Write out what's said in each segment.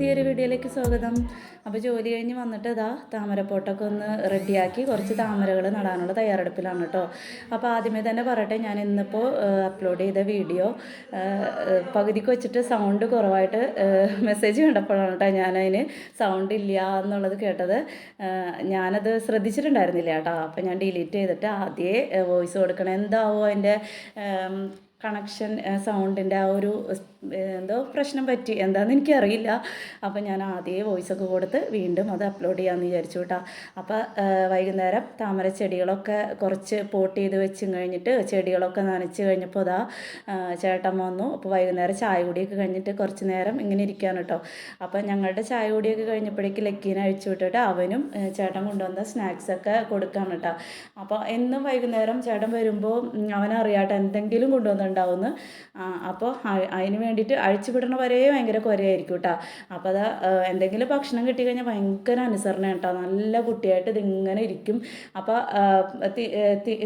പുതിയൊരു വീഡിയോയിലേക്ക് സ്വാഗതം. അപ്പോൾ ജോലി കഴിഞ്ഞ് വന്നിട്ട് ഇതാ താമരപ്പോട്ടൊക്കെ ഒന്ന് റെഡിയാക്കി കുറച്ച് താമരകൾ നടാനുള്ള തയ്യാറെടുപ്പിലാണ് കേട്ടോ അപ്പോൾ ആദ്യമേ തന്നെ പറയട്ടെ ഞാൻ ഇന്നിപ്പോൾ അപ്ലോഡ് ചെയ്ത വീഡിയോ പകുതിക്ക് വെച്ചിട്ട് സൗണ്ട് കുറവായിട്ട് മെസ്സേജ് കണ്ടപ്പോഴാണ് കേട്ടോ ഞാനതിന് സൗണ്ട് ഇല്ല എന്നുള്ളത് കേട്ടത്. ഞാനത് ശ്രദ്ധിച്ചിട്ടുണ്ടായിരുന്നില്ല കേട്ടോ അപ്പോൾ ഞാൻ ഡിലീറ്റ് ചെയ്തിട്ട് ആദ്യമേ വോയിസ് കൊടുക്കണം എന്താവോ അതിന്റെ കണക്ഷൻ സൗണ്ടിന്റെ ആ ഒരു എന്തോ പ്രശ്നം പറ്റി എന്താണെന്ന് എനിക്കറിയില്ല. അപ്പോൾ ഞാൻ ആദ്യമേ വോയിസ് ഒക്കെ കൊടുത്ത് വീണ്ടും അത് അപ്ലോഡ് ചെയ്യാമെന്ന് വിചാരിച്ചു കേട്ടോ അപ്പോൾ വൈകുന്നേരം താമര ചെടികളൊക്കെ കുറച്ച് പോട്ട് ചെയ്ത് വെച്ച് കഴിഞ്ഞിട്ട് ചെടികളൊക്കെ നനച്ച് കഴിഞ്ഞപ്പോൾ അതാ ചേട്ടൻ വന്നു. അപ്പോൾ വൈകുന്നേരം ചായ കുടിയൊക്കെ കഴിഞ്ഞിട്ട് കുറച്ച് നേരം ഇങ്ങനെ ഇരിക്കുകയാണ് കേട്ടോ അപ്പോൾ ഞങ്ങളുടെ ചായ കുടിയൊക്കെ കഴിഞ്ഞപ്പോഴേക്ക് ലക്കീനെ അഴിച്ചു വിട്ടിട്ട് അവനും ചേട്ടൻ കൊണ്ടുവന്ന സ്നാക്സൊക്കെ കൊടുക്കാൻ കേട്ടോ അപ്പോൾ എന്നും വൈകുന്നേരം ചേട്ടൻ വരുമ്പോൾ അവനറിയാട്ടോ അവനറിയാട്ടെ എന്തെങ്കിലും കൊണ്ടുവന്നിട്ടുണ്ടാവുമെന്ന് അപ്പോൾ അതിന് വേണ്ടിയിട്ട് അഴിച്ചുവിടണ വരെ ഭയങ്കര കുരയായിരിക്കും കേട്ടോ അപ്പോൾ അത് എന്തെങ്കിലും ഭക്ഷണം കിട്ടിക്കഴിഞ്ഞാൽ ഭയങ്കര അനുസരണ കേട്ടോ നല്ല കുട്ടിയായിട്ട് ഇതിങ്ങനെ ഇരിക്കും. അപ്പോൾ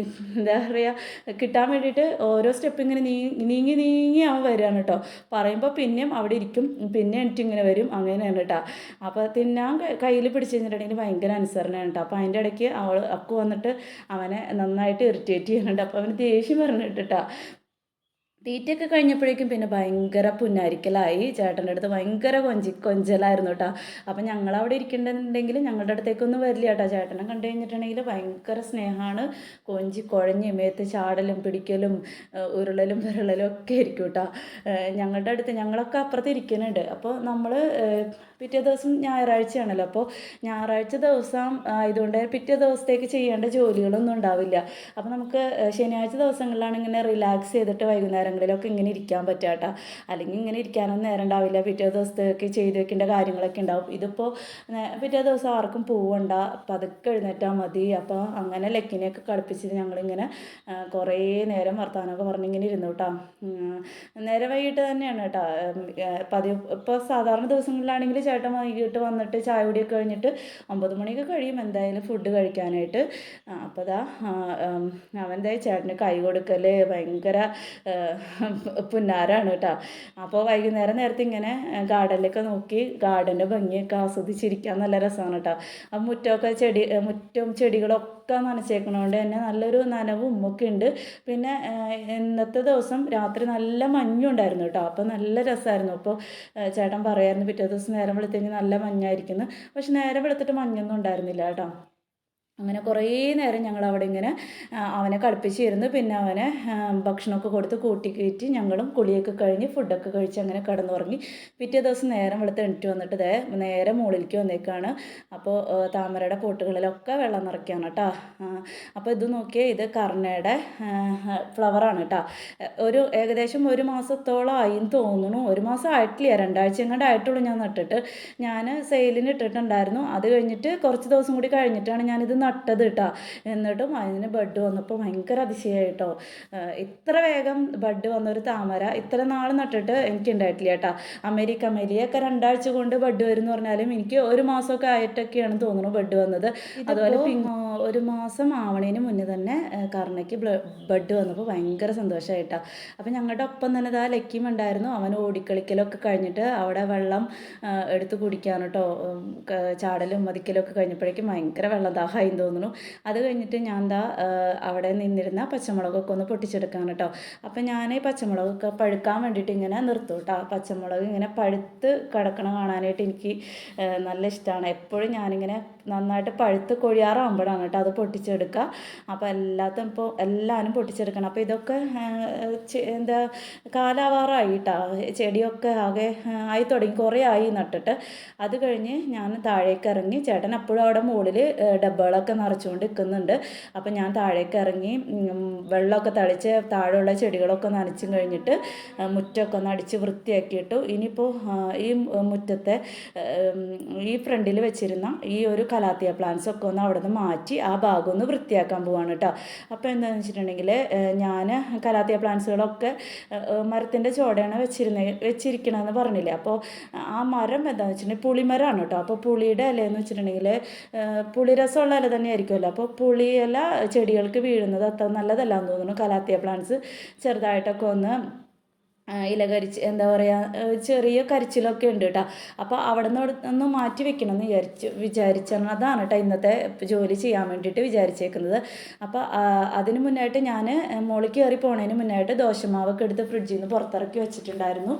എന്താ പറയുക കിട്ടാൻ വേണ്ടിയിട്ട് ഓരോ സ്റ്റെപ്പ് ഇങ്ങനെ നീ നീങ്ങി നീങ്ങി അവൻ വരികയാണ് കേട്ടോ പറയുമ്പോൾ പിന്നെയും അവിടെ ഇരിക്കും. പിന്നെ എനിക്ക് ഇങ്ങനെ വരും. അങ്ങനെയാണ് കേട്ടോ അപ്പോൾ തിന്നാൻ കയ്യിൽ പിടിച്ച് കഴിഞ്ഞിട്ടുണ്ടെങ്കിൽ ഭയങ്കര അനുസരണയാണ് കേട്ടോ അപ്പോൾ അതിന്റെ ഇടയ്ക്ക് അവൾ അക്കു വന്നിട്ട് അവനെ നന്നായിട്ട് ഇറിറ്റേറ്റ് ചെയ്യുന്നുണ്ട് അപ്പോൾ അവന് ദേഷ്യം പറഞ്ഞിട്ട് കേട്ടോ തീറ്റയൊക്കെ കഴിഞ്ഞപ്പോഴേക്കും പിന്നെ ഭയങ്കര പുന്നാരിക്കലായി. ചേട്ടന്റെ അടുത്ത് ഭയങ്കര കൊഞ്ചി കൊഞ്ചലായിരുന്നു കേട്ടോ അപ്പം ഞങ്ങളവിടെ ഇരിക്കണ്ടെന്നുണ്ടെങ്കിൽ ഞങ്ങളുടെ അടുത്തേക്കൊന്നും വരില്ല കേട്ടോ ചേട്ടനെ കണ്ടു കഴിഞ്ഞിട്ടുണ്ടെങ്കിൽ ഭയങ്കര സ്നേഹമാണ്. കൊഞ്ചി കുഴഞ്ഞ് മേത്ത് ചാടലും പിടിക്കലും ഉരുളലും വിരളലും ഒക്കെ ആയിരിക്കും കേട്ടോ ഞങ്ങളുടെ അടുത്ത് ഞങ്ങളൊക്കെ അപ്പുറത്ത് ഇരിക്കുന്നുണ്ട്. അപ്പോൾ നമ്മൾ പിറ്റേ ദിവസം ഞായറാഴ്ചയാണല്ലോ. അപ്പോൾ ഞായറാഴ്ച ദിവസം ആയതുകൊണ്ട് പിറ്റേ ദിവസത്തേക്ക് ചെയ്യേണ്ട ജോലികളൊന്നും ഉണ്ടാവില്ല. അപ്പോൾ നമുക്ക് ശനിയാഴ്ച ദിവസങ്ങളിലാണ് ഇങ്ങനെ റിലാക്സ് ചെയ്തിട്ട് വൈകുന്നേരങ്ങളിലൊക്കെ ഇങ്ങനെ ഇരിക്കാൻ പറ്റുക കേട്ടോ അല്ലെങ്കിൽ ഇങ്ങനെ ഇരിക്കാനൊന്നും നേരം ഉണ്ടാവില്ല. പിറ്റേ ദിവസത്തേക്ക് ചെയ്ത് വെക്കേണ്ട കാര്യങ്ങളൊക്കെ ഉണ്ടാവും. ഇതിപ്പോൾ പിറ്റേ ദിവസം ആർക്കും പോവണ്ട. പതുക്കെ എഴുന്നേറ്റാൽ മതി. അപ്പോൾ അങ്ങനെ ലക്കിനെയൊക്കെ കളിപ്പിച്ചിട്ട് ഞങ്ങളിങ്ങനെ കുറേ നേരം വർത്തമാനമൊക്കെ പറഞ്ഞിങ്ങനെ ഇരുന്നു കേട്ടോ. നേരെ വൈകിട്ട് തന്നെയാണ് കേട്ടോ പതി പതിവ് ഇപ്പോൾ സാധാരണ ദിവസങ്ങളിലാണെങ്കിൽ ചേട്ടൻ വൈകിട്ട് വന്നിട്ട് ചായ കുടിയൊക്കെ കഴിഞ്ഞിട്ട് ഒമ്പത് മണിയൊക്കെ കഴിയും എന്തായാലും ഫുഡ് കഴിക്കാനായിട്ട്. അപ്പോൾ ദാ അവന്റെ ചേട്ടന് കൈ കൊടുക്കൽ ഭയങ്കര പുന്നാരാണ് കേട്ടോ? അപ്പോൾ വൈകുന്നേരം നേരത്തെ ഇങ്ങനെ ഗാർഡനിലൊക്കെ നോക്കി ഗാർഡന്റെ ഭംഗിയൊക്കെ ആസ്വദിച്ചിരിക്കാൻ നല്ല രസമാണ് കേട്ടോ. ആ മുറ്റമൊക്കെ ചെടി മുറ്റം ചെടികളൊക്കെ നനച്ചേക്കണോണ്ട് തന്നെ നല്ലൊരു നനവും ഒക്കെ ഉണ്ട്. പിന്നെ ഇന്നത്തെ ദിവസം രാത്രി നല്ല മഞ്ഞുണ്ടായിരുന്നു കേട്ടോ. അപ്പോൾ നല്ല രസമായിരുന്നു അപ്പോൾ ചേട്ടൻ പറയായിരുന്നു പിറ്റേ ദിവസം നേരം വെളുത്തെങ്കിൽ നല്ല മഞ്ഞായിരിക്കുന്നു. പക്ഷെ നേരം വെളുത്തിട്ട് മഞ്ഞൊന്നും ഉണ്ടായിരുന്നില്ല കേട്ടോ. അങ്ങനെ കുറേ നേരം ഞങ്ങൾ അവിടെ ഇങ്ങനെ അവനെ കളിപ്പിച്ചിരുന്നു പിന്നെ അവനെ ഭക്ഷണമൊക്കെ കൊടുത്ത് കൂട്ടി കയറ്റി ഞങ്ങളും കുളിയൊക്കെ കഴിഞ്ഞ് ഫുഡൊക്കെ കഴിച്ച് അങ്ങനെ കിടന്നുറങ്ങി. പിറ്റേ ദിവസം നേരം വെളുത്ത് എണിറ്റ് വന്നിട്ട് ദേ നേരെ മുകളിലേക്ക് വന്നേക്കാണ്. അപ്പോൾ താമരയുടെ പോട്ടുകളിലൊക്കെ വെള്ളം നിറയ്ക്കുകയാണ് കേട്ടോ അപ്പോൾ ഇത് നോക്കിയാൽ ഇത് കർണയുടെ ഫ്ലവറാണ് കേട്ടോ ഒരു ഏകദേശം ഒരു മാസത്തോളം ആയിന്ന് തോന്നുന്നു. ഒരു മാസം ആയിട്ടില്ല രണ്ടാഴ്ച എങ്ങാണ്ട് ആയിട്ടുള്ളൂ ഞാൻ നട്ടിട്ട്. ഞാൻ സെയിലിന് ഇട്ടിട്ടുണ്ടായിരുന്നു. അത് കഴിഞ്ഞിട്ട് കുറച്ച് ദിവസം കൂടി കഴിഞ്ഞിട്ടാണ് ഞാനിത് നട്ടത് കേട്ടോ എന്നിട്ടും അതിന് ബഡ് വന്നപ്പോൾ ഭയങ്കര അതിശയമായി കേട്ടോ ഇത്ര വേഗം ബഡ് വന്നൊരു താമര ഇത്ര നാൾ നട്ടിട്ട് എനിക്ക് ഉണ്ടായിട്ടില്ല കേട്ടോ അമേരിക്ക അമേരിയൊക്കെ രണ്ടാഴ്ച കൊണ്ട് ബഡ് വരും എന്ന് പറഞ്ഞാലും എനിക്ക് ഒരു മാസമൊക്കെ ആയിട്ടൊക്കെയാണ് തോന്നുന്നു ബഡ് വന്നത്. അതുപോലെ ഒരു മാസം ആവണേന് മുന്നേ തന്നെ കർണയ്ക്ക് ബഡ് വന്നപ്പോൾ ഭയങ്കര സന്തോഷമായിട്ടാ അപ്പം ഞങ്ങളുടെ ഒപ്പം തന്നെ ഇതാ ലക്കിയും ഉണ്ടായിരുന്നു. അവൻ ഓടിക്കളിക്കലൊക്കെ കഴിഞ്ഞിട്ട് അവിടെ വെള്ളം എടുത്ത് കുടിക്കാൻ കേട്ടോ ചാടലും മതിക്കലൊക്കെ കഴിഞ്ഞപ്പോഴേക്കും ഭയങ്കര വെള്ളം ദാഹമായി തോന്നുന്നു. അത് കഴിഞ്ഞിട്ട് ഞാൻ എന്താ അവിടെ നിന്നിരുന്ന പച്ചമുളകൊക്കെ ഒന്ന് പൊട്ടിച്ചെടുക്കാൻ കേട്ടോ അപ്പം ഞാൻ ഈ പച്ചമുളകൊക്കെ പഴുക്കാൻ വേണ്ടിയിട്ട് ഇങ്ങനെ നിർത്തും കേട്ടോ പച്ചമുളക് ഇങ്ങനെ പഴുത്ത് കിടക്കണ കാണാനായിട്ട് എനിക്ക് നല്ല ഇഷ്ടമാണ് എപ്പോഴും ഞാനിങ്ങനെ നന്നായിട്ട് പഴുത്ത് കൊഴിയാറാകുമ്പോഴാണ് കേട്ടോ അത് പൊട്ടിച്ചെടുക്കുക. അപ്പോൾ എല്ലാത്തും ഇപ്പോൾ എല്ലാവരും പൊട്ടിച്ചെടുക്കണം. അപ്പോൾ ഇതൊക്കെ എന്താ കാലാവാറായി കേട്ടോ. ചെടിയൊക്കെ ആകെ ആയി തുടങ്ങി. കുറേ ആയി നട്ടിട്ട്. അത് കഴിഞ്ഞ് ഞാൻ താഴേക്ക് ഇറങ്ങി. ചേട്ടൻ അപ്പോഴും അവിടെ മുകളിൽ ഡബ്ബകളൊക്കെ നിറച്ചുകൊണ്ട് നിൽക്കുന്നുണ്ട് അപ്പം ഞാൻ താഴേക്ക് ഇറങ്ങി വെള്ളമൊക്കെ തളിച്ച് താഴെയുള്ള ചെടികളൊക്കെ നനച്ചും കഴിഞ്ഞിട്ട് മുറ്റമൊക്കെ ഒന്ന് അടിച്ച് വൃത്തിയാക്കിയിട്ടു ഇനിയിപ്പോൾ ഈ മുറ്റത്തെ ഈ ഫ്രണ്ടിൽ വെച്ചിരുന്ന ഈ ഒരു കലാത്തിയ പ്ലാന്റ്സ് ഒക്കെ ഒന്ന് അവിടെ നിന്ന് മാറ്റി ആ ഭാഗം ഒന്ന് വൃത്തിയാക്കാൻ പോവാണ് കേട്ടോ അപ്പോൾ എന്താണെന്ന് വെച്ചിട്ടുണ്ടെങ്കിൽ ഞാൻ കലാത്തിയ പ്ലാന്റ്സുകളൊക്കെ മരത്തിന്റെ ചോടയാണ് വെച്ചിരുന്നത് വെച്ചിരിക്കണമെന്ന് പറഞ്ഞില്ലേ? അപ്പോൾ ആ മരം എന്താണെന്ന് വെച്ചിട്ടുണ്ടെങ്കിൽ പുളിമരമാണ് കേട്ടോ അപ്പോൾ പുളിയുടെ ഇലയെന്ന് വെച്ചിട്ടുണ്ടെങ്കിൽ പുളിരസമുള്ള ഇല തന്നെ ആയിരിക്കുമല്ലോ അപ്പോൾ പുളിയില ചെടികൾക്ക് വീഴുന്നത് അത്ര നല്ലതല്ല എന്ന് തോന്നുന്നു കലാത്തിയ പ്ലാന്റ്സ് ചെറുതായിട്ടൊക്കെ ഒന്ന് ഇല കരിച്ച് എന്താ പറയുക ചെറിയ കരിച്ചിലൊക്കെ ഉണ്ട് കേട്ടോ അപ്പോൾ അവിടെ നിന്ന് ഒന്ന് മാറ്റി വെക്കണം എന്ന് വിചാരിച്ചു വിചാരിച്ചാണ് അതാണ് കേട്ടോ ഇന്നത്തെ ജോലി ചെയ്യാൻ വേണ്ടിയിട്ട് വിചാരിച്ചേക്കുന്നത്. അപ്പോൾ അതിന് മുന്നായിട്ട് ഞാൻ മുകളിൽ കയറി പോണതിന് മുന്നായിട്ട് ദോശമാവൊക്കെ എടുത്ത് ഫ്രിഡ്ജിൽ നിന്ന് പുറത്തിറക്കി വെച്ചിട്ടുണ്ടായിരുന്നു.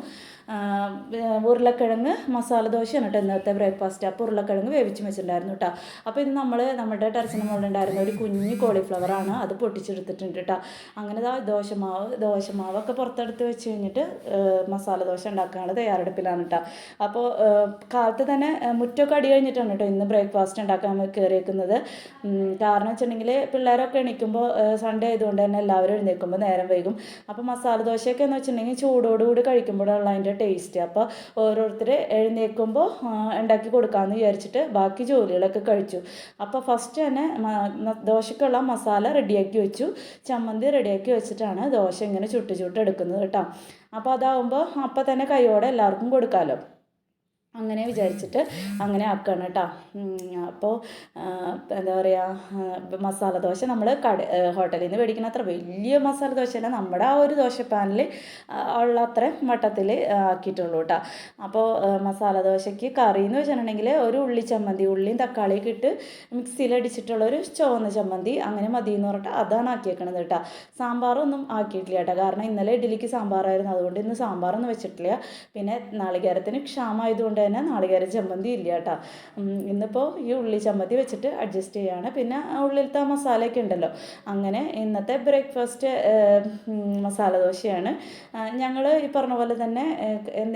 ഉരുളക്കിഴങ്ങ് മസാല ദോശയാണ് കേട്ടോ ഇന്നത്തെ ബ്രേക്ക്ഫാസ്റ്റ് അപ്പോൾ ഉരുളക്കിഴങ്ങ് വേവിച്ച് വെച്ചിട്ടുണ്ടായിരുന്നു കേട്ടോ അപ്പോൾ ഇത് നമ്മൾ നമ്മുടെ ടെറസിന് മുകളിലുണ്ടായിരുന്ന ഒരു കുഞ്ഞ് കോളിഫ്ലവറാണ് അത് പൊട്ടിച്ചെടുത്തിട്ടുണ്ട് കേട്ടോ അങ്ങനെ ദാ ദോശമാവ് ദോശമാവൊക്കെ പുറത്തെടുത്ത് വെച്ച് കഴിഞ്ഞിട്ട് മസാല ദോശ ഉണ്ടാക്കാനുള്ള തയ്യാറെടുപ്പിലാണ് കേട്ടോ അപ്പോൾ കാലത്ത് തന്നെ മുറ്റൊക്കെ അടി കഴിഞ്ഞിട്ടാണ് കേട്ടോ ഇന്ന് ബ്രേക്ക്ഫാസ്റ്റ് ഉണ്ടാക്കാൻ കയറിയേക്കുന്നത് കാരണം വെച്ചിട്ടുണ്ടെങ്കിൽ പിള്ളേരൊക്കെ എണീക്കുമ്പോൾ സൺഡേ ആയതുകൊണ്ട് തന്നെ എല്ലാവരും എഴുന്നേൽക്കുമ്പോൾ നേരം വൈകും. അപ്പോൾ മസാല ദോശയൊക്കെ എന്ന് വെച്ചിട്ടുണ്ടെങ്കിൽ ചൂടോടുകൂടി കഴിക്കുമ്പോഴുള്ള അതിന്റെ ടേസ്റ്റ് അപ്പോൾ ഓരോരുത്തർ എഴുന്നേൽക്കുമ്പോൾ ഉണ്ടാക്കി കൊടുക്കാമെന്ന് വിചാരിച്ചിട്ട് ബാക്കി ജോലികളൊക്കെ കഴിച്ചു. അപ്പോൾ ഫസ്റ്റ് തന്നെ ദോശക്കുള്ള മസാല റെഡിയാക്കി വെച്ചു. ചമ്മന്തി റെഡിയാക്കി വെച്ചിട്ടാണ് ദോശ ഇങ്ങനെ ചുട്ട് ചുട്ട് എടുക്കുന്നത് കേട്ടോ. അപ്പോൾ അതാവുമ്പോൾ അപ്പം തന്നെ കൈയോടെ എല്ലാവർക്കും കൊടുക്കാമല്ലോ അങ്ങനെ വിചാരിച്ചിട്ട് അങ്ങനെ ആക്കുകയാണ് കേട്ടോ. അപ്പോൾ എന്താ പറയുക മസാല ദോശ നമ്മൾ കട ഹോട്ടലിൽ നിന്ന് മേടിക്കുന്ന അത്ര വലിയ മസാല ദോശയല്ല നമ്മുടെ ആ ഒരു ദോശ പാനിൽ ഉള്ള അത്ര മട്ടത്തിൽ ആക്കിയിട്ടുള്ളൂ കേട്ടോ. അപ്പോൾ മസാല ദോശയ്ക്ക് കറി എന്ന് വെച്ചിട്ടുണ്ടെങ്കിൽ ഒരു ഉള്ളി ചമ്മന്തി ഉള്ളിയും തക്കാളിയൊക്കെ ഇട്ട് മിക്സിയിലടിച്ചിട്ടുള്ള ഒരു ചുവന്ന ചമ്മന്തി അങ്ങനെ മതി എന്ന് പറഞ്ഞിട്ട് അതാണ് ആക്കിയേക്കണത് കേട്ടോ. സാമ്പാറൊന്നും ആക്കിയിട്ടില്ല കേട്ടോ. കാരണം ഇന്നലെ ഇഡ്ഡലിക്ക് സാമ്പാറായിരുന്നു. അതുകൊണ്ട് ഇന്ന് സാമ്പാറൊന്നും വെച്ചിട്ടില്ല. പിന്നെ നാളികേരത്തിന് ക്ഷാമമായതുകൊണ്ട് തന്നെ നാളികേര ചമ്മന്തി ഇല്ല കേട്ടോ ഇന്നിപ്പോൾ ഈ ഉള്ളി ചമ്മന്തി വെച്ചിട്ട് അഡ്ജസ്റ്റ് ചെയ്യുകയാണ് പിന്നെ ഉള്ളിലത്തെ മസാലയൊക്കെ ഉണ്ടല്ലോ. അങ്ങനെ ഇന്നത്തെ ബ്രേക്ക്ഫാസ്റ്റ് മസാല ദോശയാണ് ഞങ്ങൾ ഈ പറഞ്ഞ പോലെ തന്നെ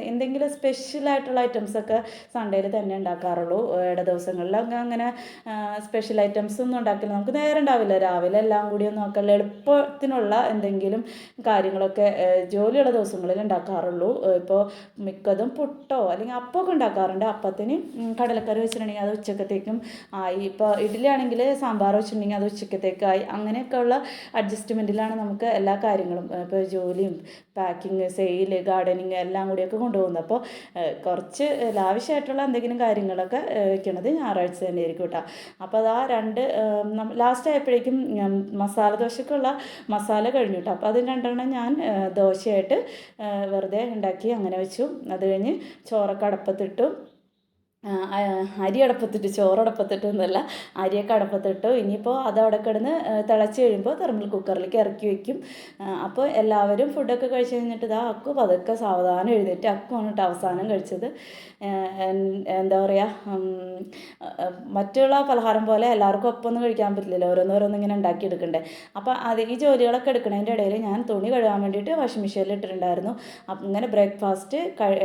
എന്തെങ്കിലും സ്പെഷ്യലായിട്ടുള്ള ഐറ്റംസൊക്കെ സൺഡേയിൽ തന്നെ ഉണ്ടാക്കാറുള്ളൂ. ഇട ദിവസങ്ങളിൽ അങ്ങനെ സ്പെഷ്യൽ ഐറ്റംസ് ഒന്നും ഉണ്ടാക്കില്ല. നമുക്ക് നേരം ഉണ്ടാവില്ല. രാവിലെ എല്ലാം കൂടി ഒന്നും ആക്കല്ല. എളുപ്പത്തിനുള്ള എന്തെങ്കിലും കാര്യങ്ങളൊക്കെ ജോലിയുള്ള ദിവസങ്ങളിൽ ഉണ്ടാക്കാറുള്ളൂ. ഇപ്പോൾ മിക്കതും പുട്ടോ അല്ലെങ്കിൽ അപ്പമൊക്കെ ഉണ്ടാക്കാറുണ്ട്. അപ്പത്തിന് കടലക്കറി വെച്ചിട്ടുണ്ടെങ്കിൽ അത് ഉച്ചക്കത്തേക്കും ആയി. ഇപ്പോൾ ഇഡ്ഡലി ആണെങ്കിൽ സാമ്പാർ വെച്ചിട്ടുണ്ടെങ്കിൽ അത് ഉച്ചക്കത്തേക്കായി. അങ്ങനെയൊക്കെയുള്ള അഡ്ജസ്റ്റ്മെന്റിലാണ് നമുക്ക് എല്ലാ കാര്യങ്ങളും ഇപ്പോൾ ജോലിയും പാക്കിങ് സെയിൽ ഗാർഡനിങ് എല്ലാം കൂടിയൊക്കെ കൊണ്ടുപോകുന്നത് അപ്പോൾ കുറച്ച് ലാവിഷായിട്ടുള്ള എന്തെങ്കിലും കാര്യങ്ങളൊക്കെ വെക്കണത് ഞായറാഴ്ച തന്നെ ആയിരിക്കും കേട്ടോ. അപ്പോൾ അത് ആ രണ്ട് ലാസ്റ്റ് ആയപ്പോഴേക്കും മസാല ദോശക്കുള്ള മസാല കഴിഞ്ഞു കേട്ടോ. അപ്പോൾ അത് രണ്ടെണ്ണം ഞാൻ ദോശയായിട്ട് വെറുതെ ഉണ്ടാക്കി അങ്ങനെ വെച്ചു. അത് കഴിഞ്ഞ് ചോറൊക്കെ അടപ്പത്തിട്ടു. അരി അടപ്പത്തിട്ട് ചോറടപ്പത്തിട്ട് എന്നല്ല അരിയൊക്കെ അടപ്പത്തിട്ടു. ഇനിയിപ്പോൾ അത് അവിടെ കിടന്ന് തിളച്ച് കഴിയുമ്പോൾ തെർമൽ കുക്കറിലേക്ക് ഇറക്കി വയ്ക്കും അപ്പോൾ എല്ലാവരും ഫുഡൊക്കെ കഴിച്ചു കഴിഞ്ഞിട്ട് ഇതാ അക്കു പതുക്കെ സാവധാനം എഴുന്നേറ്റ് അക്കു വന്നിട്ട് അവസാനം കഴിച്ചത്. എന്താ പറയുക മറ്റുള്ള പലഹാരം പോലെ എല്ലാവർക്കും ഒപ്പം ഒന്നും കഴിക്കാൻ പറ്റില്ലല്ലോ ഓരോന്നോരോന്ന് ഇങ്ങനെ ഉണ്ടാക്കി എടുക്കണ്ടേ. അപ്പോൾ അത് ഈ ജോലികളൊക്കെ എടുക്കുന്നതിന്റെ ഇടയിൽ ഞാൻ തുണി കഴുകാൻ വേണ്ടിയിട്ട് വാഷിംഗ് മെഷീനിൽ ഇട്ടിട്ടുണ്ടായിരുന്നു. അപ്പം ഇങ്ങനെ ബ്രേക്ക്ഫാസ്റ്റ്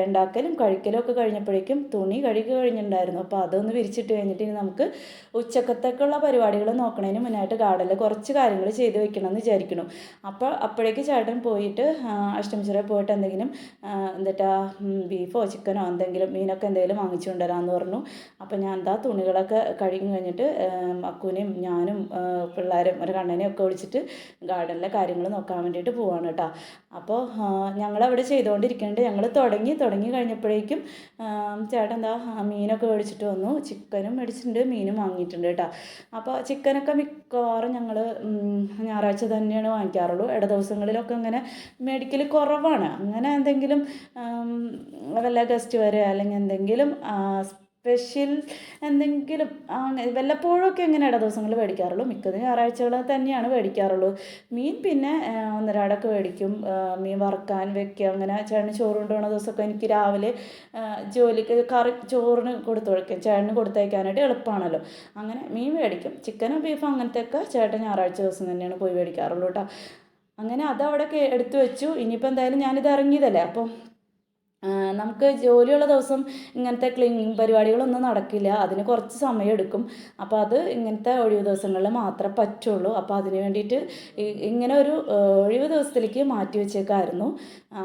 ഉണ്ടാക്കലും കഴിക്കലും ഒക്കെ കഴിഞ്ഞപ്പോഴേക്കും തുണി കഴുകി കഴിഞ്ഞിട്ടുണ്ടായിരുന്നു. അപ്പോൾ അതൊന്ന് വിരിച്ചിട്ട് കഴിഞ്ഞിട്ട് ഇനി നമുക്ക് ഉച്ചക്കത്തേക്കുള്ള പരിപാടികൾ നോക്കണതിന് മുന്നായിട്ട് ഗാർഡനിൽ കുറച്ച് കാര്യങ്ങൾ ചെയ്ത് വെക്കണം എന്ന് വിചാരിക്കണം അപ്പോൾ അപ്പോഴേക്ക് ചേട്ടൻ പോയിട്ട് അഷ്ടമിച്ചിറ പോയിട്ട് എന്തെങ്കിലും എന്നിട്ടാ ബീഫോ ചിക്കനോ എന്തെങ്കിലും മീനൊക്കെ എന്തെങ്കിലും വാങ്ങിച്ചു കൊണ്ടുവരാമെന്ന് പറഞ്ഞു. അപ്പോൾ ഞാൻ എന്താ തുണികളൊക്കെ കഴുകി കഴിഞ്ഞിട്ട് അക്കുവിനെയും ഞാനും പിള്ളേരും ഒരു കണ്ണനെയും ഒക്കെ വിളിച്ചിട്ട് ഗാർഡനിലെ കാര്യങ്ങൾ നോക്കാൻ വേണ്ടിയിട്ട് പോവാണ് കേട്ടോ അപ്പോൾ ഞങ്ങളവിടെ ചെയ്തുകൊണ്ടിരിക്കുന്നുണ്ട്. ഞങ്ങൾ തുടങ്ങി തുടങ്ങി കഴിഞ്ഞപ്പോഴേക്കും ചേട്ടൻ എന്താ മീനൊക്കെ മേടിച്ചിട്ട് വന്നു. ചിക്കനും മേടിച്ചിട്ടുണ്ട് മീനും വാങ്ങിയിട്ടുണ്ട് കേട്ടോ. അപ്പോൾ ചിക്കനൊക്കെ മിക്കവാറും ഞങ്ങൾ ഞായറാഴ്ച തന്നെയാണ് വാങ്ങിക്കാറുള്ളൂ. ഇട ദിവസങ്ങളിലൊക്കെ അങ്ങനെ മേടിക്കൽ കുറവാണ്. അങ്ങനെ എന്തെങ്കിലും വല്ല ഗസ്റ്റ് വരെ അല്ലെങ്കിൽ എന്തെങ്കിലും സ്പെഷ്യൽ എന്തെങ്കിലും വല്ലപ്പോഴൊക്കെ ഇങ്ങനെ ഇട ദിവസങ്ങളിൽ മേടിക്കാറുള്ളൂ. മിക്കതും ഞായറാഴ്ചകൾ തന്നെയാണ് മേടിക്കാറുള്ളൂ. മീൻ പിന്നെ ഒന്നരാടൊക്കെ മേടിക്കും. മീൻ വറുക്കാൻ വെക്കുക അങ്ങനെ ചേട്ടന് ചോറ് കൊണ്ടുപോകുന്ന ദിവസമൊക്കെ എനിക്ക് രാവിലെ ജോലിക്ക് കറി ചോറിന് കൊടുത്തു കൊടുക്കും ചേട്ടന് കൊടുത്തയക്കാനായിട്ട് എളുപ്പമാണല്ലോ. അങ്ങനെ മീൻ മേടിക്കും. ചിക്കനും ബീഫും അങ്ങനത്തെയൊക്കെ ചേട്ടൻ ഞായറാഴ്ച ദിവസം തന്നെയാണ് പോയി മേടിക്കാറുള്ളൂ കേട്ടോ. അങ്ങനെ അതവിടെ എടുത്തു വെച്ചു. ഇനിയിപ്പോൾ എന്തായാലും ഞാനിത് ഇറങ്ങിയതല്ലേ. അപ്പം നമുക്ക് ജോലിയുള്ള ദിവസം ഇങ്ങനത്തെ ക്ലീനിങ് പരിപാടികളൊന്നും നടക്കില്ല. അതിന് കുറച്ച് സമയം എടുക്കും. അപ്പോൾ അത് ഇങ്ങനത്തെ ഒഴിവ് ദിവസങ്ങളിൽ മാത്രമേ പറ്റുള്ളൂ. അപ്പോൾ അതിന് വേണ്ടിയിട്ട് ഇങ്ങനെ ഒരു ഒഴിവ് ദിവസത്തിലേക്ക് മാറ്റി വെച്ചേക്കായിരുന്നു.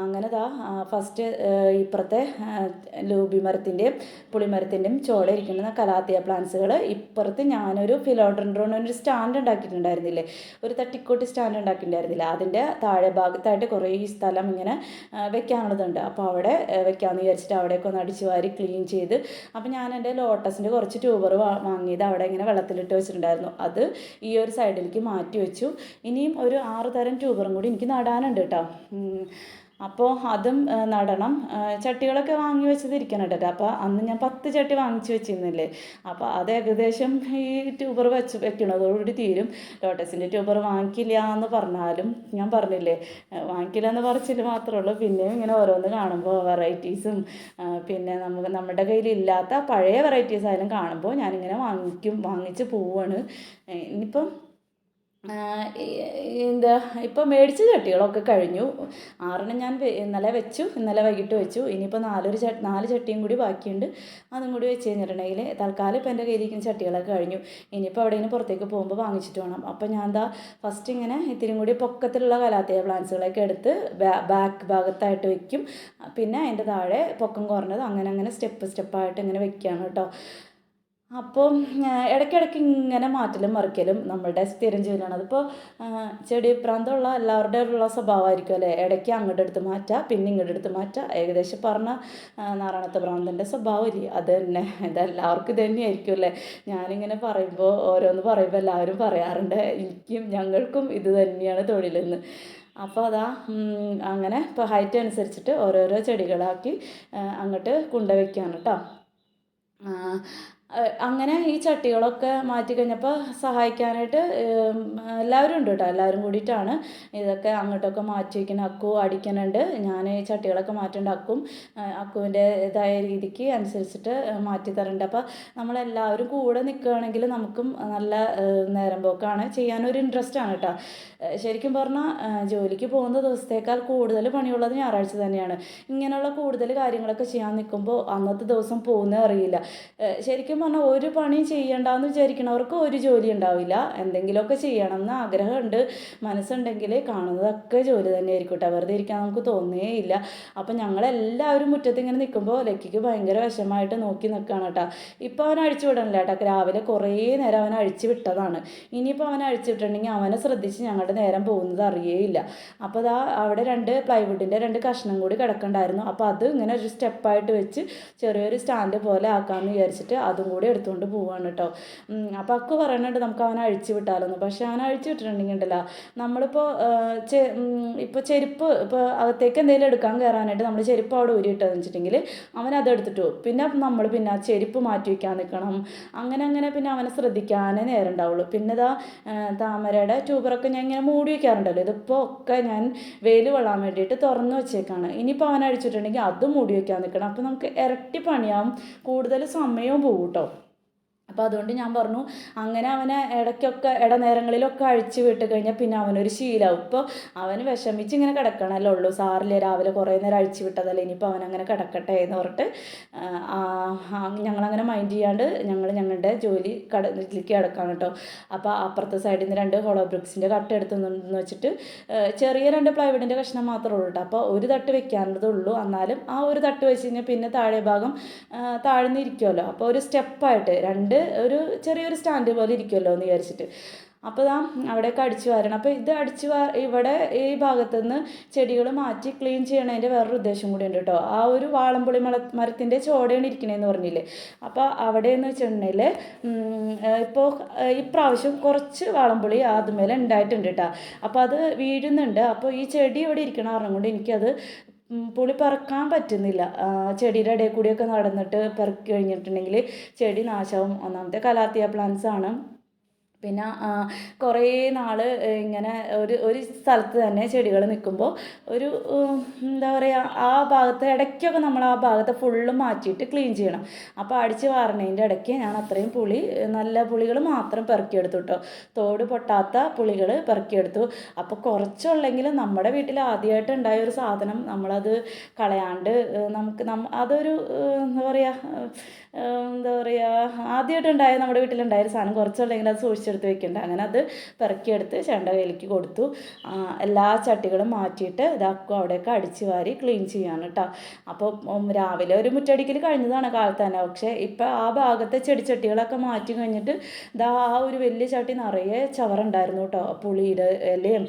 അങ്ങനെ ദാ ഫസ്റ്റ് ഇപ്പുറത്തെ ലൂബി മരത്തിന്റെയും പുളിമരത്തിന്റെയും ചോള ഇരിക്കുന്ന കലാത്തിയ പ്ലാന്റ്സുകൾ ഇപ്പുറത്ത് ഞാനൊരു ഫിലോഡ്രൻഡ്രോൺ ഒരു സ്റ്റാൻഡ് ഉണ്ടാക്കിയിട്ടുണ്ടായിരുന്നില്ലേ? ഒരു തട്ടിക്കോട്ടി സ്റ്റാൻഡ് ഉണ്ടാക്കിയിട്ടുണ്ടായിരുന്നില്ല? അതിന്റെ താഴെ ഭാഗത്തായിട്ട് കുറേ സ്ഥലം ഇങ്ങനെ വെക്കാനുള്ളതുണ്ട്. അപ്പോൾ അവിടെ വെക്കാമെന്ന് വിചാരിച്ചിട്ട് അവിടെയൊക്കെ ഒന്ന് അടിച്ച് വാരി ക്ലീൻ ചെയ്ത്. അപ്പോൾ ഞാൻ എന്റെ ലോട്ടസിന്റെ കുറച്ച് ട്യൂബർ വാങ്ങിയത് അവിടെ ഇങ്ങനെ വെള്ളത്തിലിട്ട് വെച്ചിട്ടുണ്ടായിരുന്നു. അത് ഈ ഒരു സൈഡിലേക്ക് മാറ്റി വെച്ചു. ഇനിയും ഒരു ആറ് തരം ട്യൂബറും കൂടി എനിക്ക് നടാനുണ്ട് കേട്ടോ. അപ്പോൾ അതും നടണം. ചട്ടികളൊക്കെ വാങ്ങി വെച്ചത് ഇരിക്കണം കേട്ടോ. അപ്പോൾ അന്ന് ഞാൻ പത്ത് ചട്ടി വാങ്ങിച്ച് വെച്ചിരുന്നില്ലേ? അപ്പോൾ അത് ഏകദേശം ഈ ട്യൂബർ വെച്ച് വെക്കണതോടുകൂടി തീരും. ലോട്ടസിന്റെ ട്യൂബർ വാങ്ങിക്കില്ല എന്ന് പറഞ്ഞാലും ഞാൻ പറഞ്ഞില്ലേ വാങ്ങിക്കില്ല എന്ന് പറച്ചിൽ മാത്രമേ ഉള്ളൂ. പിന്നെയും ഇങ്ങനെ ഓരോന്ന് കാണുമ്പോൾ വെറൈറ്റീസും പിന്നെ നമുക്ക് നമ്മുടെ കയ്യിലില്ലാത്ത പഴയ വെറൈറ്റീസ് ആയാലും കാണുമ്പോൾ ഞാനിങ്ങനെ വാങ്ങിക്കും വാങ്ങിച്ച് പോവാണ്. ഇനിയിപ്പം എന്താ ഇപ്പോൾ മേടിച്ച ചട്ടികളൊക്കെ കഴിഞ്ഞു. ആറെണ്ണം ഞാൻ ഇന്നലെ വെച്ചു ഇന്നലെ വൈകിട്ട് വെച്ചു. ഇനിയിപ്പോൾ നാലൊരു ച നാല് ചട്ടിയും കൂടി ബാക്കിയുണ്ട്. അതും കൂടി വെച്ച് കഴിഞ്ഞിട്ടുണ്ടെങ്കിൽ തൽക്കാലം ഇപ്പോൾ എന്റെ കയ്യിലിരിക്കുന്ന ചട്ടികളൊക്കെ കഴിഞ്ഞു. ഇനിയിപ്പോൾ എവിടെയെങ്കിലും പുറത്തേക്ക് പോകുമ്പോൾ വാങ്ങിച്ചിട്ട് വേണം. അപ്പോൾ ഞാൻ എന്താ ഫസ്റ്റ് ഇങ്ങനെ ഇത്തിരി കൂടി പൊക്കത്തിലുള്ള കലാത്തിയ പ്ലാന്റ്സുകളൊക്കെ എടുത്ത് ബാക്ക് ഭാഗത്തായിട്ട് വെക്കും. പിന്നെ അതിന്റെ താഴെ പൊക്കം കുറഞ്ഞത് അങ്ങനെ അങ്ങനെ സ്റ്റെപ്പ് സ്റ്റെപ്പായിട്ട് ഇങ്ങനെ വെക്കുകയാണ് കേട്ടോ. അപ്പം ഇടയ്ക്കിടയ്ക്ക് ഇങ്ങനെ മാറ്റലും മറിക്കലും നമ്മളുടെ സ്ഥിരം ജോലിയാണ്. അതിപ്പോൾ ചെടി പ്രാന്തമുള്ള എല്ലാവരുടെ ഉള്ള സ്വഭാവമായിരിക്കും അല്ലേ? ഇടയ്ക്ക് അങ്ങോട്ട് എടുത്ത് മാറ്റുക പിന്നെ ഇങ്ങോട്ട് എടുത്ത് മാറ്റുക ഏകദേശം പറഞ്ഞ നാരായണത്തെ പ്രാന്തന്റെ സ്വഭാവം ഇല്ലേ? അത് തന്നെ. ഇതെല്ലാവർക്കും ഇത് തന്നെയായിരിക്കും അല്ലേ? ഞാനിങ്ങനെ പറയുമ്പോൾ ഓരോന്ന് പറയുമ്പോൾ എല്ലാവരും പറയാറുണ്ട് എനിക്കും ഞങ്ങൾക്കും ഇത് തന്നെയാണ് തൊഴിലെന്ന്. അപ്പോൾ അതാ അങ്ങനെ ഇപ്പോൾ ഹൈറ്റ് അനുസരിച്ചിട്ട് ഓരോരോ ചെടികളാക്കി അങ്ങോട്ട് കൊണ്ടുവയ്ക്കാണ് കേട്ടോ അങ്ങനെ ഈ ചട്ടികളൊക്കെ മാറ്റി കഴിഞ്ഞപ്പോൾ സഹായിക്കാനായിട്ട് എല്ലാവരും ഉണ്ട് കേട്ടോ എല്ലാവരും കൂടിയിട്ടാണ് ഇതൊക്കെ അങ്ങോട്ടൊക്കെ മാറ്റി വയ്ക്കുന്ന അക്കു അടിക്കുന്നുണ്ട് ഞാൻ ഈ ചട്ടികളൊക്കെ മാറ്റേണ്ട അക്കും അഹ് അക്കുവിന്റെ ഇതായ രീതിക്ക് അനുസരിച്ചിട്ട് മാറ്റി തരേണ്ട. അപ്പോൾ നമ്മളെല്ലാവരും കൂടെ നിൽക്കുകയാണെങ്കിൽ നമുക്കും നല്ല നേരം പോക്കാണ്. ചെയ്യാനൊരു ഇൻട്രസ്റ്റ് ആണ് കേട്ടോ ശരിക്കും പറഞ്ഞാൽ ജോലിക്ക് പോകുന്ന ദിവസത്തേക്കാൾ കൂടുതൽ പണിയുള്ളത് ഞായറാഴ്ച തന്നെയാണ്. ഇങ്ങനെയുള്ള കൂടുതൽ കാര്യങ്ങളൊക്കെ ചെയ്യാൻ നിൽക്കുമ്പോൾ അന്നത്തെ ദിവസം പോകുന്നേ അറിയില്ല. ഏഹ്, ശരിക്കും പറഞ്ഞാൽ ഒരു പണി ചെയ്യണ്ടെന്ന് വിചാരിക്കണവർക്ക് ഒരു ജോലി ഉണ്ടാവില്ല. എന്തെങ്കിലുമൊക്കെ ചെയ്യണം എന്ന് ആഗ്രഹമുണ്ട്. മനസ്സുണ്ടെങ്കിൽ കാണുന്നതൊക്കെ ജോലി തന്നെ ആയിരിക്കും കേട്ടോ വെറുതെ ഇരിക്കാൻ നമുക്ക് തോന്നുകയേ ഇല്ല അപ്പം ഞങ്ങളെല്ലാവരും മുറ്റത്ത് ഇങ്ങനെ നിൽക്കുമ്പോൾ ലക്കിക്ക് ഭയങ്കര വിഷമമായിട്ട് നോക്കി നിൽക്കുകയാണ് കേട്ടോ. ഇപ്പോൾ അവൻ അഴിച്ചു വിടണില്ല കേട്ടോ. രാവിലെ കുറേ നേരം അവൻ അഴിച്ചു വിട്ടതാണ്. ഇനിയിപ്പോൾ അവൻ അഴിച്ചു വിട്ടിട്ടുണ്ടെങ്കിൽ അവനെ ശ്രദ്ധിച്ച് ഞങ്ങളുടെ നേരം പോകുന്നത് അറിയേയില്ല. അപ്പോൾ അതാ അവിടെ രണ്ട് പ്ലൈവുഡിന്റെ രണ്ട് കഷ്ണം കൂടി കിടക്കണ്ടായിരുന്നു. അപ്പോൾ അത് ഇങ്ങനെ ഒരു സ്റ്റെപ്പായിട്ട് വെച്ച് ചെറിയൊരു സ്റ്റാൻഡ് പോലെ ആക്കാമെന്ന് വിചാരിച്ചിട്ട് അതും കൂടി എടുത്തുകൊണ്ട് പോവാണ് കേട്ടോ അപ്പോൾ അക്കു പറയുന്നുണ്ട് നമുക്ക് അവനെ അഴിച്ചു വിട്ടാലോന്ന്. പക്ഷെ അവനെ അഴിച്ചു വിട്ടിട്ടുണ്ടെങ്കിൽ ഉണ്ടല്ലോ നമ്മളിപ്പോൾ ഇപ്പോൾ ചെരുപ്പ് ഇപ്പോൾ അകത്തേക്ക് എന്തെങ്കിലും എടുക്കാൻ കയറാനായിട്ട് നമ്മൾ ചെരുപ്പ് അവിടെ ഊരിയിട്ടെന്ന് വെച്ചിട്ടുണ്ടെങ്കിൽ അവൻ അത് എടുത്തിട്ട് പിന്നെ നമ്മൾ പിന്നെ ആ ചെരുപ്പ് മാറ്റി വയ്ക്കാൻ നിൽക്കണം അങ്ങനെ അങ്ങനെ പിന്നെ അവനെ ശ്രദ്ധിക്കാനേ നേരം ഉണ്ടാവുള്ളൂ. പിന്നെ ഇതാ താമരയുടെ ട്യൂബറൊക്കെ ഞാൻ ഇങ്ങനെ മൂടി വയ്ക്കാറുണ്ടല്ലോ ഇതിപ്പോൾ ഒക്കെ ഞാൻ വെയിൽ കൊള്ളാൻ വേണ്ടിയിട്ട് തുറന്നു വെച്ചേക്കാണ്. ഇനിയിപ്പോൾ അവൻ അഴിച്ചിട്ടുണ്ടെങ്കിൽ അതും മൂടി വയ്ക്കാൻ നിൽക്കണം അപ്പോൾ നമുക്ക് ഇരട്ടി പണിയാവും. കൂടുതൽ സമയവും പോകും ഉണ്ടാവും അപ്പോൾ അതുകൊണ്ട് ഞാൻ പറഞ്ഞു അങ്ങനെ അവനെ ഇടയ്ക്കൊക്കെ ഇടനേരങ്ങളിലൊക്കെ അഴിച്ചു വിട്ട് കഴിഞ്ഞാൽ പിന്നെ അവനൊരു ശീലമാവും ഇപ്പോൾ അവന് വിഷമിച്ച് ഇങ്ങനെ കിടക്കണമല്ലോ ഉള്ളൂ. സാറില്ല രാവിലെ കുറേ നേരം അഴിച്ചു വിട്ടതല്ലേ ഇനിയിപ്പോൾ അവനങ്ങനെ കിടക്കട്ടെ എന്ന് പറഞ്ഞിട്ട് ഞങ്ങളങ്ങനെ മൈൻഡ് ചെയ്യാണ്ട് ഞങ്ങൾ ഞങ്ങളുടെ ജോലി കട ഇതിലേക്ക് കിടക്കാണ് കേട്ടോ. അപ്പോൾ അപ്പുറത്തെ സൈഡിൽ നിന്ന് രണ്ട് ഹോളോ ബ്രിക്സിന്റെ കട്ട് എടുത്തെന്ന് വെച്ചിട്ട് ചെറിയ രണ്ട് പ്ലൈവുഡിന്റെ കഷ്ണം മാത്രമേ ഉള്ളൂ കേട്ടോ. അപ്പോൾ ഒരു തട്ട് വെക്കാനുള്ളതേ ഉള്ളൂ. എന്നാലും ആ ഒരു തട്ട് വെച്ച് കഴിഞ്ഞാൽ പിന്നെ താഴെ ഭാഗം താഴ്ന്നിരിക്കുമല്ലോ അപ്പോൾ ഒരു സ്റ്റെപ്പായിട്ട് രണ്ട് ഒരു ചെറിയൊരു സ്റ്റാൻഡ് പോലെ ഇരിക്കുമല്ലോ എന്ന് വിചാരിച്ചിട്ട്. അപ്പോൾ ദാ അവിടെയൊക്കെ അടിച്ചു വാരണം. അപ്പോൾ ഇത് അടിച്ചു വാ ഇവിടെ ഈ ഭാഗത്തുനിന്ന് ചെടികൾ മാറ്റി ക്ലീൻ ചെയ്യണതിന്റെ വേറൊരു ഉദ്ദേശം കൂടി ഉണ്ട് കേട്ടോ. ആ ഒരു വാളംപുളി മല മരത്തിന്റെ ചോടയാണ് ഇരിക്കണേന്ന് പറഞ്ഞില്ലേ. അപ്പോൾ അവിടെ എന്ന് വെച്ചിട്ടുണ്ടെങ്കിൽ ഇപ്പോൾ ഇപ്രാവശ്യം കുറച്ച് വാളംപുളി അതുമേലെ ഉണ്ടായിട്ടുണ്ട് കേട്ടോ. അപ്പോൾ അത് വീഴുന്നുണ്ട്. അപ്പോൾ ഈ ചെടി ഇവിടെ ഇരിക്കണ കാരണം കൊണ്ട് എനിക്കത് പുളി പറക്കാൻ പറ്റുന്നില്ല. ചെടിയുടെ ഇടയിൽ കൂടിയൊക്കെ നടന്നിട്ട് പെറുക്കി കഴിഞ്ഞിട്ടുണ്ടെങ്കിൽ ചെടി നാശവും ഒന്നാമത്തെ കലാത്തിയ പ്ലാന്റ്സ് ആണ്. പിന്നെ കുറേ നാൾ ഇങ്ങനെ ഒരു ഒരു സ്ഥലത്ത് തന്നെ ചെടികൾ നിൽക്കുമ്പോൾ ഒരു എന്താ പറയുക ആ ഭാഗത്ത് ഇടയ്ക്കൊക്കെ നമ്മൾ ആ ഭാഗത്ത് ഫുള്ള് മാറ്റിയിട്ട് ക്ലീൻ ചെയ്യണം. അപ്പോൾ അടിച്ച് വാറണേന്റെ ഇടയ്ക്ക് ഞാൻ അത്രയും പുളി നല്ല പുളികൾ മാത്രം പെറുക്കിയെടുത്തു കേട്ടോ തോട് പൊട്ടാത്ത പുളികൾ പെറുക്കിയെടുത്തു. അപ്പോൾ കുറച്ചുള്ളെങ്കിലും നമ്മുടെ വീട്ടിൽ ആദ്യമായിട്ട് ഉണ്ടായ ഒരു സാധനം നമ്മളത് കളയാണ്ട് നമുക്ക് നമ്മ അതൊരു എന്താ പറയുക എന്താ പറയുക ആദ്യമായിട്ട് ഉണ്ടായ നമ്മുടെ വീട്ടിലുണ്ടായ ഒരു സാധനം കുറച്ചുള്ളെങ്കിൽ അത് സൂക്ഷിച്ചെടുത്ത് വെക്കേണ്ട. അങ്ങനെ അത് പെറുക്കിയെടുത്ത് ചേണ്ട കയ്യിലേക്ക് കൊടുത്തു എല്ലാ ചട്ടികളും മാറ്റിയിട്ട് ഇതാക്കും. അവിടെയൊക്കെ അടിച്ച് വാരി ക്ലീൻ ചെയ്യാണ് കേട്ടോ അപ്പോൾ രാവിലെ ഒരു മുറ്റടിക്കൽ കഴിഞ്ഞതാണ് കാലത്ത് തന്നെ. പക്ഷേ ഇപ്പോൾ ആ ഭാഗത്തെ ചെടിച്ചട്ടികളൊക്കെ മാറ്റി കഴിഞ്ഞിട്ട് ഇതാ ആ ഒരു വലിയ ചട്ടി നിറയെ ചവറുണ്ടായിരുന്നു കേട്ടോ പുളിയുടെ ഇലയും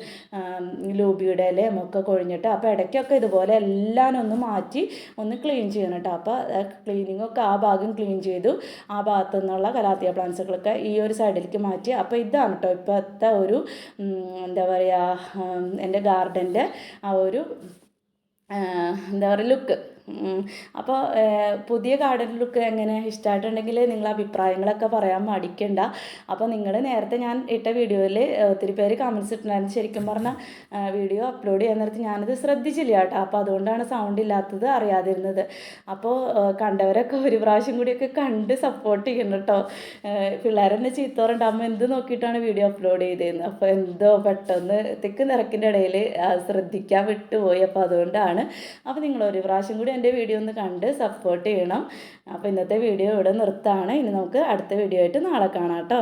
ലൂബിയുടെ ഇലയും ഒക്കെ കൊഴിഞ്ഞിട്ട് അപ്പോൾ ഇടയ്ക്കൊക്കെ ഇതുപോലെ എല്ലാം ഒന്ന് മാറ്റി ഒന്ന് ക്ലീൻ ചെയ്യണം കേട്ടോ അപ്പോൾ ക്ലീനിങ്ങൊക്കെ ആ ഭാഗം ക്ലീൻ ചെയ്തു. ആ ഭാഗത്തു നിന്നുള്ള കലാത്തിയ പ്ലാന്റ്സുകളൊക്കെ ഈ ഒരു സൈഡിലേക്ക് മാറ്റി അപ്പോൾ ഇതാണ് കേട്ടോ ഇപ്പോഴത്തെ ഒരു എന്താ പറയുക എന്റെ ഗാർഡന്റെ ആ ഒരു എന്താ പറയുക ലുക്ക്. അപ്പോൾ പുതിയ ഗാർഡൻ ലുക്ക് എങ്ങനെ? ഇഷ്ടമായിട്ടുണ്ടെങ്കിൽ നിങ്ങൾ അഭിപ്രായങ്ങളൊക്കെ പറയാൻ മടിക്കണ്ട. അപ്പോൾ നിങ്ങൾ നേരത്തെ ഞാൻ ഇട്ട വീഡിയോയിൽ ഒത്തിരി പേര് കമൻസ് ഇട്ടിട്ടുണ്ടായിരുന്നു. ശരിക്കും പറഞ്ഞാൽ വീഡിയോ അപ്ലോഡ് ചെയ്യാൻ നേരത്ത് ഞാനത് ശ്രദ്ധിച്ചില്ല കേട്ടോ. അപ്പോൾ അതുകൊണ്ടാണ് സൗണ്ട് ഇല്ലാത്തത് അറിയാതിരുന്നത്. അപ്പോൾ കണ്ടവരൊക്കെ ഒരു പ്രാവശ്യം കൂടിയൊക്കെ കണ്ട് സപ്പോർട്ട് ചെയ്യണം കേട്ടോ. പിള്ളേരെന്നെ ചീത്തോറുണ്ട് അമ്മ എന്ത് നോക്കിയിട്ടാണ് വീഡിയോ അപ്ലോഡ് ചെയ്തിരുന്നത് അപ്പോൾ എന്തോ പെട്ടെന്ന് തിക്ക് നിറക്കിന്റെ ഇടയിൽ ശ്രദ്ധിക്കാൻ വിട്ടുപോയി. അപ്പോൾ അതുകൊണ്ടാണ്. അപ്പോൾ നിങ്ങൾ ഒരു പ്രാവശ്യം കൂടി എന്റെ വീഡിയോ ഒന്ന് കണ്ട് സപ്പോർട്ട് ചെയ്യണം. അപ്പോൾ ഇന്നത്തെ വീഡിയോ ഇവിടെ നിർത്താണ്. ഇനി നമുക്ക് അടുത്ത വീഡിയോ ആയിട്ട് നാളെ കാണാം കേട്ടോ.